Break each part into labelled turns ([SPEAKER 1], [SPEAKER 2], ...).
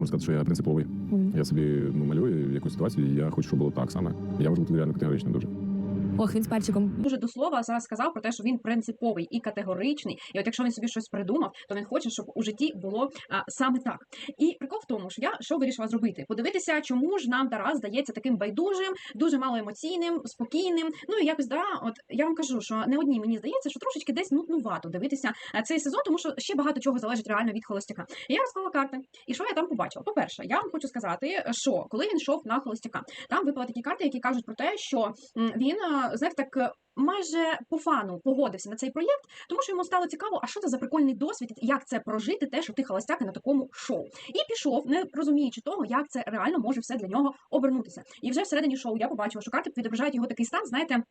[SPEAKER 1] Можна сказати, що я принциповий.
[SPEAKER 2] Мгм.
[SPEAKER 1] Я собі ну, малюю якусь ситуацію, і я хочу, щоб було так саме. Я можу бути реально категоричним дуже.
[SPEAKER 2] Ох, він з перчиком.
[SPEAKER 3] дуже до слова зараз сказав про те, що він принциповий і категоричний. І от якщо він собі щось придумав, то він хоче, щоб у житті було а, саме так. І прикол в тому, що я що вирішила зробити? Подивитися, чому ж нам Тарас здається таким байдужим, дуже малоемоційним, спокійним. Ну і якось да, от я вам кажу, що не одній мені здається, що трошечки десь нуднувато дивитися цей сезон, тому що ще багато чого залежить реально від холостяка. І я розклала карти. І що я там побачила? По-перше, я вам хочу сказати, що коли він йшов на холостяка, там випали такі карти, які кажуть про те, що він, а, знаєте, так. е, Майже по фану погодився на цей проєкт, тому що йому стало цікаво, а що це за прикольний досвід, як це прожити, те, що ти холостяк на такому шоу. І пішов, не розуміючи того, як це реально може все для нього обернутися. І вже всередині шоу я побачила, що карти відображають його такий стан, знаєте.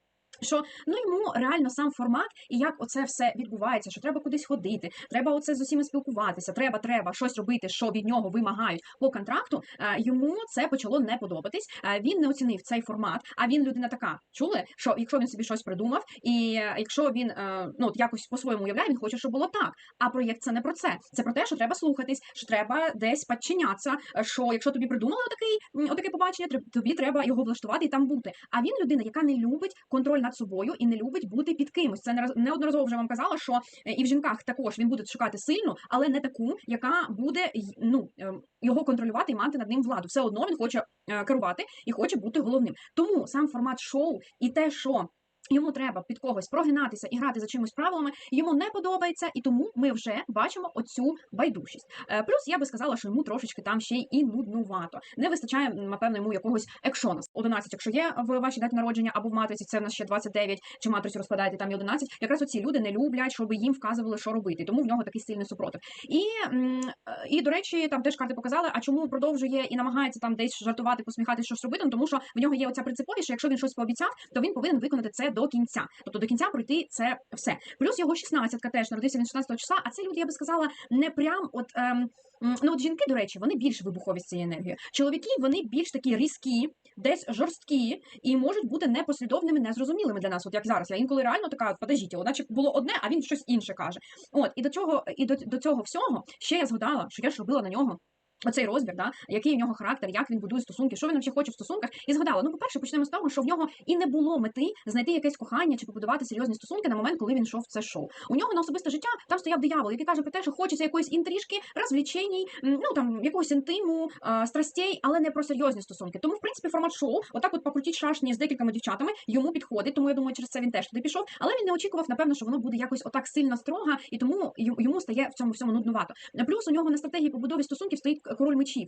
[SPEAKER 3] Що ну йому реально сам формат і як оце все відбувається, що треба кудись ходити, треба оце з усіма спілкуватися, треба, треба щось робити, що від нього вимагають по контракту. Е, Йому це почало не подобатись. Е, Він не оцінив цей формат. А він людина така. Чули, що якщо він собі щось придумав, і е, якщо він ну якось по-своєму уявляє, він хоче, щоб було так. А проєкт це не про це. Це про те, що треба слухатись, що треба десь підчинятися. Що якщо тобі придумали такий отаке побачення, тобі треба його влаштувати і там бути. А він людина, яка не любить контроль над собою і не любить бути під кимось. Це не раз- неодноразово вже вам казала, що е, і в жінках також він буде шукати сильну, але не таку, яка буде ну ем, його контролювати і мати над ним владу. Все одно він хоче е, керувати і хоче бути головним. Тому сам формат шоу і те, що. Йому треба під когось прогинатися і грати за чимось правилами. Йому не подобається, і тому ми вже бачимо оцю байдужість. Е, плюс я би сказала, що йому трошечки там ще й і нуднувато. Не вистачає, напевно, йому якогось екшона. 11, якщо є в вашій даті народження або в матриці, це в нас ще 29, чи матрицю розкладаєте, там і 11. Якраз оці люди не люблять, щоб їм вказували, що робити. Тому в нього такий сильний супротив. І, і до речі, там теж карти показали, а чому продовжує і намагається там десь жартувати, посміхатися, щось робити. Ну, тому що в нього є оця принциповість, що якщо він щось пообіцяв, то він повинен виконати це до кінця. Тобто до кінця пройти це все. Плюс його 16 теж народився він 16 числа. А це люди, я би сказала, не прям от. Ем, Ну, от жінки, до речі, вони більш вибухові з цією енергією. Чоловіки вони більш такі різкі, десь жорсткі і можуть бути непослідовними, незрозумілими для нас. От як зараз. Я інколи реально така, от, подождіть, наче було одне, а він щось інше каже. От і до цього, і до, до цього всього ще я згадала, що я ж робила на нього. Оцей розбір, да, який у нього характер, як він будує стосунки, що він взагалі хоче в стосунках, і згадала. Ну, по-перше, почнемо з того, що в нього і не було мети знайти якесь кохання чи побудувати серйозні стосунки на момент, коли він йшов в це шоу. У нього на особисте життя там стояв диявол, який каже про те, що хочеться якоїсь інтрижки, розвлечень, м, ну там якогось інтиму, страстей, але не про серйозні стосунки. Тому, в принципі, формат шоу, отак, от покрутіть шашні з декількома дівчатами, йому підходить. Тому я думаю, через це він теж туди пішов. Але він не очікував, напевно, що воно буде якось отак сильно строго, і тому йому стає в цьому всьому нуднувато. Плюс у нього на стратегії побудови стосунків стоїть король мечів.